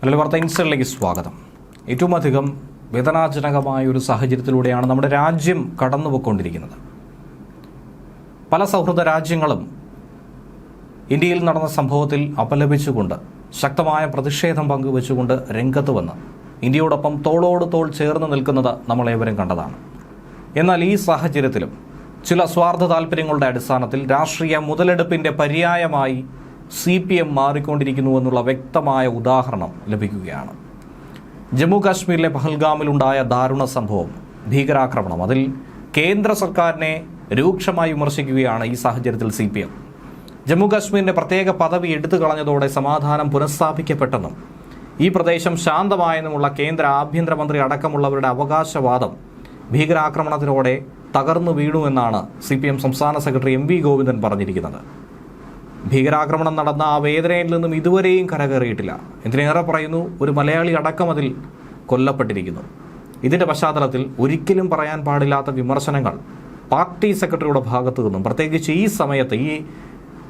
മലയാളി വാർത്ത ഇൻസൈഡിലേക്ക് സ്വാഗതം. ഏറ്റവും അധികം വേദനാജനകമായ ഒരു സാഹചര്യത്തിലൂടെയാണ് നമ്മുടെ രാജ്യം കടന്നുപോയിക്കൊണ്ടിരിക്കുന്നത്. പല സൗഹൃദ രാജ്യങ്ങളും ഇന്ത്യയിൽ നടന്ന സംഭവത്തിൽ അപലപിച്ചുകൊണ്ട് ശക്തമായ പ്രതിഷേധം പങ്കുവെച്ചുകൊണ്ട് രംഗത്ത് വന്ന് ഇന്ത്യയോടൊപ്പം തോളോട് തോൾ ചേർന്ന് നിൽക്കുന്നത് നമ്മളേവരും കണ്ടതാണ്. എന്നാൽ ഈ സാഹചര്യത്തിലും ചില സ്വാർത്ഥ താല്പര്യങ്ങളുടെ അടിസ്ഥാനത്തിൽ രാഷ്ട്രീയ മുതലെടുപ്പിന്റെ പര്യായമായി സി പി എം മാറിക്കൊണ്ടിരിക്കുന്നു എന്നുള്ള വ്യക്തമായ ഉദാഹരണം ലഭിക്കുകയാണ്. ജമ്മു കാശ്മീരിലെ പഹൽഗാമിലുണ്ടായ ദാരുണ സംഭവം ഭീകരാക്രമണം. അതിൽ കേന്ദ്ര സർക്കാരിനെ രൂക്ഷമായി വിമർശിക്കുകയാണ് ഈ സാഹചര്യത്തിൽ സി പി എം ജമ്മു കാശ്മീരിന്റെ പ്രത്യേക പദവി എടുത്തു കളഞ്ഞതോടെ സമാധാനം പുനഃസ്ഥാപിക്കപ്പെട്ടെന്നും ഈ പ്രദേശം ശാന്തമായെന്നുമുള്ള കേന്ദ്ര ആഭ്യന്തരമന്ത്രി അടക്കമുള്ളവരുടെ അവകാശവാദം ഭീകരാക്രമണത്തിലൂടെ തകർന്നു വീണുവെന്നാണ് സി പി എം സംസ്ഥാന സെക്രട്ടറി എം വി ഗോവിന്ദൻ പറഞ്ഞിരിക്കുന്നത്. ഭീകരാക്രമണം നടന്ന ആ വേദനയിൽ നിന്നും ഇതുവരെയും കരകയറിയിട്ടില്ല. എന്തിനേറെ പറയുന്നു ഒരു മലയാളി അടക്കം അതിൽ കൊല്ലപ്പെട്ടിരിക്കുന്നു. ഇതിന്റെ പശ്ചാത്തലത്തിൽ ഒരിക്കലും പറയാൻ പാടില്ലാത്ത വിമർശനങ്ങൾ പാർട്ടി സെക്രട്ടറിയുടെ ഭാഗത്തു നിന്നും പ്രത്യേകിച്ച് ഈ സമയത്ത് ഈ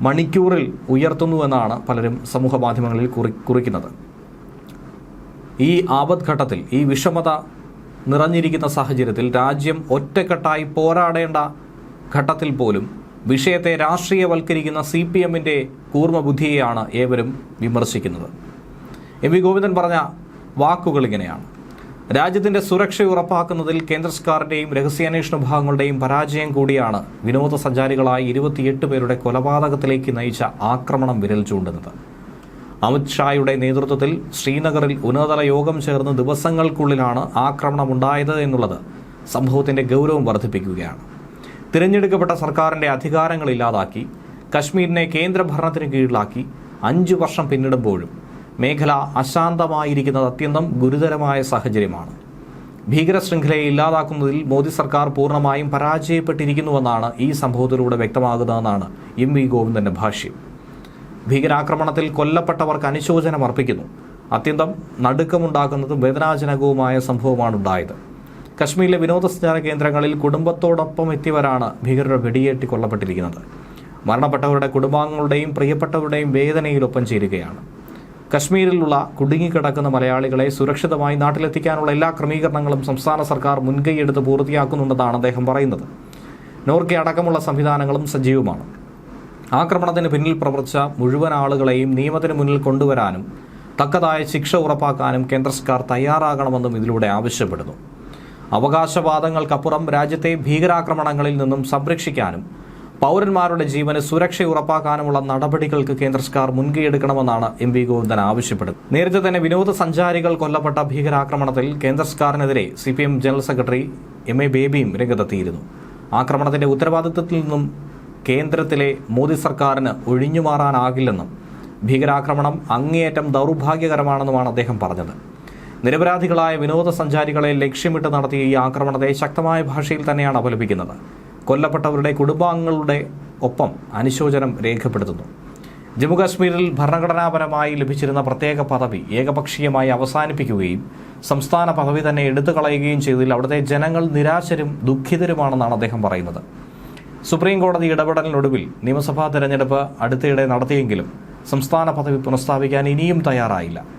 മണിക്കൂറിൽ ഉയർത്തുന്നുവെന്നാണ് പലരും സമൂഹ മാധ്യമങ്ങളിൽ കുറി കുറിക്കുന്നത്. ഈ ആപദ്ഘട്ടത്തിൽ ഈ വിഷമത നിറഞ്ഞിരിക്കുന്ന സാഹചര്യത്തിൽ രാജ്യം ഒറ്റക്കെട്ടായി പോരാടേണ്ട ഘട്ടത്തിൽ പോലും വിഷയത്തെ രാഷ്ട്രീയവൽക്കരിക്കുന്ന സി പി എമ്മിന്റെ കൂർമ്മബുദ്ധിയെയാണ് ഏവരും വിമർശിക്കുന്നത്. എം വി ഗോവിന്ദൻ പറഞ്ഞ വാക്കുകൾ ഇങ്ങനെയാണ്. രാജ്യത്തിന്റെ സുരക്ഷ ഉറപ്പാക്കുന്നതിൽ കേന്ദ്ര സർക്കാരിന്റെയും രഹസ്യാന്വേഷണ വിഭാഗങ്ങളുടെയും പരാജയം കൂടിയാണ് വിനോദസഞ്ചാരികളായ ഇരുപത്തിയെട്ട് പേരുടെ കൊലപാതകത്തിലേക്ക് നയിച്ച ആക്രമണം വിരൽ ചൂണ്ടുന്നത്. അമിത്ഷായുടെ നേതൃത്വത്തിൽ ശ്രീനഗറിൽ ഉന്നതതല യോഗം ചേർന്ന് ദിവസങ്ങൾക്കുള്ളിലാണ് ആക്രമണമുണ്ടായത് എന്നുള്ളത് സംഭവത്തിന്റെ ഗൗരവം വർദ്ധിപ്പിക്കുകയാണ്. തിരഞ്ഞെടുക്കപ്പെട്ട സർക്കാരിന്റെ അധികാരങ്ങൾ ഇല്ലാതാക്കി കശ്മീരിനെ കേന്ദ്രഭരണത്തിന് കീഴിലാക്കി അഞ്ചു വർഷം പിന്നിടുമ്പോഴും മേഖല അശാന്തമായിരിക്കുന്നത് അത്യന്തം ഗുരുതരമായ സാഹചര്യമാണ്. ഭീകര ശൃംഖലയെ ഇല്ലാതാക്കുന്നതിൽ മോദി സർക്കാർ പൂർണമായും പരാജയപ്പെട്ടിരിക്കുന്നുവെന്നാണ് ഈ സംഭവത്തിലൂടെ വ്യക്തമാകുന്നതെന്നാണ് എം വി ഗോവിന്ദന്റെ ഭാഷ്യം. ഭീകരാക്രമണത്തിൽ കൊല്ലപ്പെട്ടവർക്ക് അനുശോചനം അർപ്പിക്കുന്നു. അത്യന്തം നടുക്കമുണ്ടാക്കുന്നതും വേദനാജനകവുമായ സംഭവമാണ് ഉണ്ടായത് കശ്മീരിലെ വിനോദസഞ്ചാര കേന്ദ്രങ്ങളിൽ കുടുംബത്തോടൊപ്പം എത്തിയവരാണ് ഭീകരരുടെ വെടിയേറ്റി കൊല്ലപ്പെട്ടിരിക്കുന്നത്. മരണപ്പെട്ടവരുടെ കുടുംബാംഗങ്ങളുടെയും പ്രിയപ്പെട്ടവരുടെയും വേദനയിലൊപ്പം ചേരുകയാണ്. കശ്മീരിലുള്ള കുടുങ്ങിക്കിടക്കുന്ന മലയാളികളെ സുരക്ഷിതമായി നാട്ടിലെത്തിക്കാനുള്ള എല്ലാ ക്രമീകരണങ്ങളും സംസ്ഥാന സർക്കാർ മുൻകൈയെടുത്ത് പൂർത്തിയാക്കുന്നുണ്ടെന്നാണ് അദ്ദേഹം പറയുന്നത്. നോർക്കെ അടക്കമുള്ള സംവിധാനങ്ങളും സജീവമാണ്. ആക്രമണത്തിന് പിന്നിൽ പ്രവർത്തിച്ച മുഴുവൻ ആളുകളെയും നിയമത്തിന് മുന്നിൽ കൊണ്ടുവരാനും തക്കതായ ശിക്ഷ ഉറപ്പാക്കാനും കേന്ദ്ര സർക്കാർ തയ്യാറാകണമെന്നും ഇതിലൂടെ ആവശ്യപ്പെടുന്നു. അവകാശവാദങ്ങൾക്കപ്പുറം രാജ്യത്തെ ഭീകരാക്രമണങ്ങളിൽ നിന്നും സംരക്ഷിക്കാനും പൗരന്മാരുടെ ജീവന് സുരക്ഷ ഉറപ്പാക്കാനുമുള്ള നടപടികൾക്ക് കേന്ദ്ര സർക്കാർ മുൻകൈയെടുക്കണമെന്നാണ് എം വി ഗോവിന്ദൻ ആവശ്യപ്പെടുന്നത്. നേരത്തെ തന്നെ വിനോദസഞ്ചാരികൾ കൊല്ലപ്പെട്ട ഭീകരാക്രമണത്തിൽ കേന്ദ്ര സർക്കാരിനെതിരെ C P M general secretary M A ബേബിയും രംഗത്തെത്തിയിരുന്നു. ആക്രമണത്തിന്റെ ഉത്തരവാദിത്വത്തിൽ നിന്നും കേന്ദ്രത്തിലെ മോദി സർക്കാരിന് ഒഴിഞ്ഞുമാറാനാകില്ലെന്നും ഭീകരാക്രമണം അങ്ങേയറ്റം ദൗർഭാഗ്യകരമാണെന്നുമാണ് അദ്ദേഹം പറഞ്ഞത്. നിരപരാധികളായ വിനോദസഞ്ചാരികളെ ലക്ഷ്യമിട്ട് നടത്തിയ ഈ ആക്രമണത്തെ ശക്തമായ ഭാഷയിൽ തന്നെയാണ് അപലപിക്കുന്നത് കൊല്ലപ്പെട്ടവരുടെ കുടുംബാംഗങ്ങളുടെ ഒപ്പം അനുശോചനം രേഖപ്പെടുത്തുന്നു. ജമ്മുകാശ്മീരിൽ ഭരണഘടനാപരമായി ലഭിച്ചിരുന്ന പ്രത്യേക പദവി ഏകപക്ഷീയമായി അവസാനിപ്പിക്കുകയും സംസ്ഥാന പദവി തന്നെ എടുത്തു കളയുകയും ചെയ്തതിൽ അവിടുത്തെ ജനങ്ങൾ നിരാശരും ദുഃഖിതരുമാണെന്നാണ് അദ്ദേഹം പറയുന്നത്. സുപ്രീം കോടതി ഇടപെടലിനൊടുവിൽ നിയമസഭാ തെരഞ്ഞെടുപ്പ് അടുത്തിടെ നടത്തിയെങ്കിലും സംസ്ഥാന പദവി പുനഃസ്ഥാപിക്കാൻ ഇനിയും തയ്യാറായില്ല.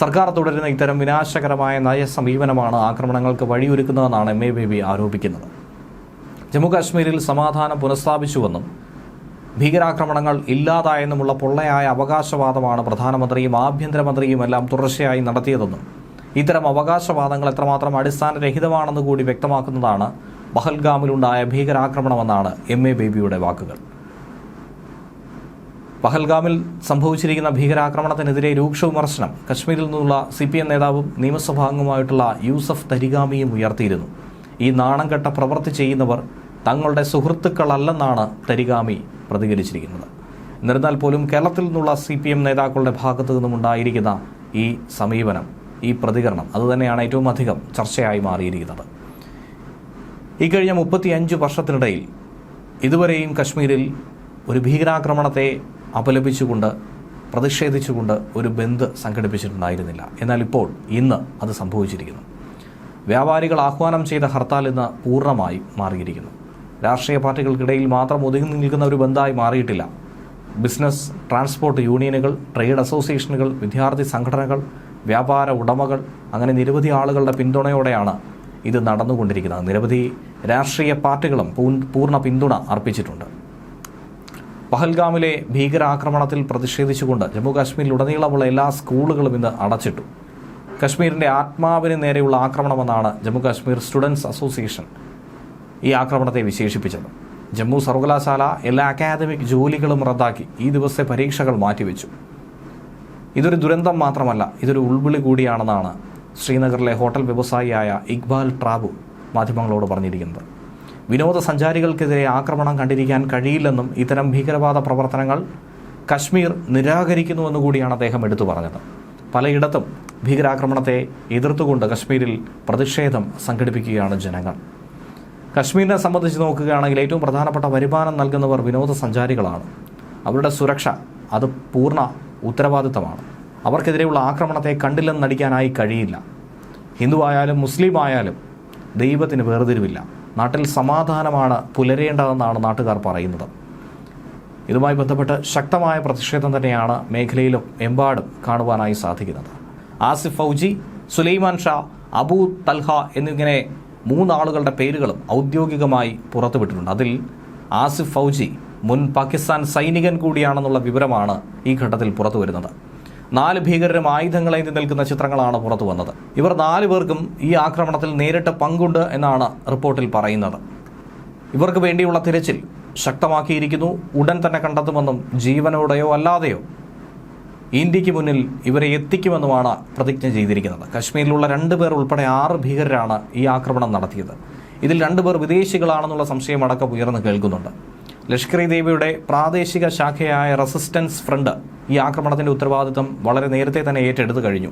സർക്കാർ തുടരുന്ന ഇത്തരം വിനാശകരമായ നയസമീപനമാണ് ആക്രമണങ്ങൾക്ക് വഴിയൊരുക്കുന്നതെന്നാണ് എം എ ബേബി ആരോപിക്കുന്നത്. ജമ്മുകാശ്മീരിൽ സമാധാനം പുനഃസ്ഥാപിച്ചുവെന്നും ഭീകരാക്രമണങ്ങൾ ഇല്ലാതായെന്നുമുള്ള പൊള്ളയായ അവകാശവാദമാണ് പ്രധാനമന്ത്രിയും ആഭ്യന്തരമന്ത്രിയുമെല്ലാം തുടർച്ചയായി നടത്തിയതെന്നും ഇത്തരം അവകാശവാദങ്ങൾ എത്രമാത്രം അടിസ്ഥാനരഹിതമാണെന്ന് കൂടി വ്യക്തമാക്കുന്നതാണ് പഹൽഗാമിലുണ്ടായ ഭീകരാക്രമണമെന്നാണ് എം എ ബേബിയുടെ വാക്കുകൾ. പഹൽഗാമിൽ സംഭവിച്ചിരിക്കുന്ന ഭീകരാക്രമണത്തിനെതിരെ രൂക്ഷ വിമർശനം. കശ്മീരിൽ നിന്നുള്ള സി പി എം നേതാവും നിയമസഭാംഗവുമായിട്ടുള്ള യൂസഫ് തരിഗാമിയും ഉയർത്തിയിരുന്നു. ഈ നാണംകെട്ട പ്രവൃത്തി ചെയ്യുന്നവർ തങ്ങളുടെ സുഹൃത്തുക്കളല്ലെന്നാണ് തരിഗാമി പ്രതികരിച്ചിരിക്കുന്നത്. എന്നിരുന്നാൽ പോലും കേരളത്തിൽ നിന്നുള്ള സി പി എം നേതാക്കളുടെ ഭാഗത്തു നിന്നുമുണ്ടായിരിക്കുന്ന ഈ സമീപനം ഈ പ്രതികരണം അതുതന്നെയാണ് ഏറ്റവും അധികം ചർച്ചയായി മാറിയിരിക്കുന്നത്. ഇക്കഴിഞ്ഞ മുപ്പത്തിയഞ്ച് വർഷത്തിനിടയിൽ ഇതുവരെയും കശ്മീരിൽ ഒരു ഭീകരാക്രമണത്തെ അപലപിച്ചുകൊണ്ട് പ്രതിഷേധിച്ചുകൊണ്ട് ഒരു ബന്ദ് സംഘടിപ്പിച്ചിട്ടുണ്ടായിരുന്നില്ല. എന്നാൽ ഇപ്പോൾ ഇന്ന് അത് സംഭവിച്ചിരിക്കുന്നു. വ്യാപാരികൾ ആഹ്വാനം ചെയ്ത ഹർത്താൽ ഇന്ന് പൂർണമായി മാറിയിരിക്കുന്നു. രാഷ്ട്രീയ പാർട്ടികൾക്കിടയിൽ മാത്രം ഒതുങ്ങി നിൽക്കുന്ന ഒരു ബന്ധായി മാറിയിട്ടില്ല. ബിസിനസ് ട്രാൻസ്പോർട്ട് യൂണിയനുകൾ ട്രേഡ് അസോസിയേഷനുകൾ വിദ്യാർത്ഥി സംഘടനകൾ വ്യാപാര ഉടമകൾ അങ്ങനെ നിരവധി ആളുകളുടെ പിന്തുണയോടെയാണ് ഇത് നടന്നുകൊണ്ടിരിക്കുന്നത്. നിരവധി രാഷ്ട്രീയ പാർട്ടികളും പൂർണ പിന്തുണ അർപ്പിച്ചിട്ടുണ്ട്. പഹൽഗാമിലെ ഭീകരാക്രമണത്തിൽ പ്രതിഷേധിച്ചുകൊണ്ട് ജമ്മു കാശ്മീരിലുടനീളമുള്ള എല്ലാ സ്കൂളുകളും ഇന്ന് അടച്ചിട്ടു. കശ്മീരിന്റെ ആത്മാവിന് നേരെയുള്ള ആക്രമണമെന്നാണ് ജമ്മു കാശ്മീർ സ്റ്റുഡൻസ് അസോസിയേഷൻ ഈ ആക്രമണത്തെ വിശേഷിപ്പിച്ചത്. ജമ്മു സർവകലാശാല എല്ലാ അക്കാദമിക് ജോലികളും റദ്ദാക്കി ഈ ദിവസത്തെ പരീക്ഷകൾ മാറ്റിവെച്ചു. ഇതൊരു ദുരന്തം മാത്രമല്ല ഇതൊരു ഉൾവിളി കൂടിയാണെന്നാണ് ശ്രീനഗറിലെ ഹോട്ടൽ വ്യവസായിയായ ഇക്ബാൽ ട്രാബു മാധ്യമങ്ങളോട് പറഞ്ഞിരിക്കുന്നത്. വിനോദസഞ്ചാരികൾക്കെതിരെ ആക്രമണം കണ്ടിരിക്കാൻ കഴിയില്ലെന്നും ഇത്തരം ഭീകരവാദ പ്രവർത്തനങ്ങൾ കശ്മീർ നിരാകരിക്കുന്നുവെന്ന് കൂടിയാണ് അദ്ദേഹം എടുത്തു പറഞ്ഞത്. പലയിടത്തും ഭീകരാക്രമണത്തെ എതിർത്തുകൊണ്ട് കശ്മീരിൽ പ്രതിഷേധം സംഘടിപ്പിക്കുകയാണ് ജനങ്ങൾ. കശ്മീരിനെ സംബന്ധിച്ച് നോക്കുകയാണെങ്കിൽ ഏറ്റവും പ്രധാനപ്പെട്ട വരുമാനം നൽകുന്നവർ വിനോദസഞ്ചാരികളാണ്. അവരുടെ സുരക്ഷ അത് പൂർണ ഉത്തരവാദിത്തമാണ്. അവർക്കെതിരെയുള്ള ആക്രമണത്തെ കണ്ടില്ലെന്ന് നടിക്കാനായി കഴിയില്ല. ഹിന്ദു ആയാലും മുസ്ലിം ആയാലും ദൈവത്തിന് വേർതിരിവില്ല. നാട്ടിൽ സമാധാനമാണ് പുലരേണ്ടതെന്നാണ് നാട്ടുകാർ പറയുന്നത്. ഇതുമായി ബന്ധപ്പെട്ട് ശക്തമായ പ്രതിഷേധം തന്നെയാണ് മേഖലയിലും എമ്പാടും കാണുവാനായി സാധിക്കുന്നത്. ആസിഫ് ഫൗജി സുലൈമാൻ ഷാ അബൂ തൽഹ എന്നിങ്ങനെ മൂന്നാളുകളുടെ പേരുകളും ഔദ്യോഗികമായി പുറത്തുവിട്ടിട്ടുണ്ട്. അതിൽ ആസിഫ് ഫൗജി മുൻ പാകിസ്ഥാൻ സൈനികൻ കൂടിയാണെന്നുള്ള വിവരമാണ് ഈ ഘട്ടത്തിൽ പുറത്തു വരുന്നത് നാല് ഭീകരരും ആയുധങ്ങളേന്തി നിൽക്കുന്ന ചിത്രങ്ങളാണ് പുറത്തു വന്നത്. ഇവർ നാല് പേർക്കും ഈ ആക്രമണത്തിൽ നേരിട്ട് പങ്കുണ്ട് എന്നാണ് റിപ്പോർട്ടിൽ പറയുന്നത്. ഇവർക്ക് വേണ്ടിയുള്ള തിരച്ചിൽ ശക്തമാക്കിയിരിക്കുന്നു. ഉടൻ തന്നെ കണ്ടെത്തുമെന്നും ജീവനോടെയോ അല്ലാതെയോ ഇന്ത്യയ്ക്ക് മുന്നിൽ ഇവരെ എത്തിക്കുമെന്നുമാണ് പ്രതിജ്ഞ ചെയ്തിരിക്കുന്നത്. കശ്മീരിലുള്ള രണ്ട് പേർ ഉൾപ്പെടെ ആറ് ഭീകരരാണ് ഈ ആക്രമണം നടത്തിയത്. ഇതിൽ രണ്ടുപേർ വിദേശികളാണെന്നുള്ള സംശയമടക്കം ഉയർന്നു കേൾക്കുന്നുണ്ട്. ലഷ്കർ ഇ ദേവിയുടെ പ്രാദേശിക ശാഖയായ റെസിസ്റ്റൻസ് ഫ്രണ്ട് ഈ ആക്രമണത്തിന്റെ ഉത്തരവാദിത്തം വളരെ നേരത്തെ തന്നെ ഏറ്റെടുത്തു കഴിഞ്ഞു.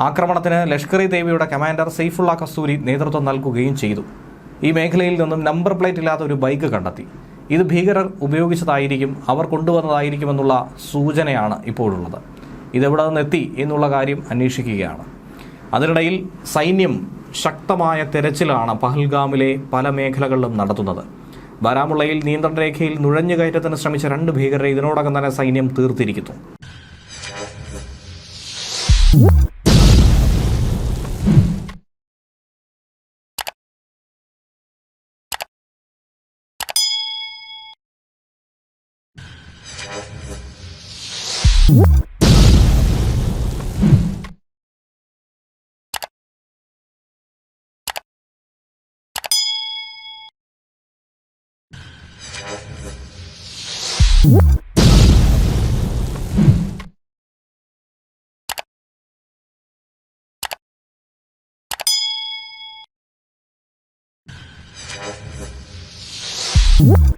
ആക്രമണത്തിന് ലഷ്കർ ഇ ദേവിയുടെ കമാൻഡർ സെയ്ഫുള്ള കസ്തൂരി നേതൃത്വം നൽകുകയും ചെയ്തു. ഈ മേഖലയിൽ നിന്നും നമ്പർ പ്ലേറ്റ് ഇല്ലാത്ത ഒരു ബൈക്ക് കണ്ടെത്തി. ഇത് ഭീകരർ ഉപയോഗിച്ചതായിരിക്കും അവർ കൊണ്ടുവന്നതായിരിക്കുമെന്നുള്ള സൂചനയാണ് ഇപ്പോഴുള്ളത്. ഇതെവിടെ നിന്നെത്തി എന്നുള്ള കാര്യം അന്വേഷിക്കുകയാണ്. അതിനിടയിൽ സൈന്യം ശക്തമായ തെരച്ചിലാണ് പഹൽഗാമിലെ പല മേഖലകളിലും നടത്തുന്നത്. ബാരാമുള്ളയിൽ നിയന്ത്രണ രേഖയിൽ നുഴഞ്ഞുകയറ്റത്തിന് ശ്രമിച്ച രണ്ട് ഭീകരരെ ഇതിനോടകം തന്നെ സൈന്യം തീർത്തിരിക്കുന്നു What? Woo!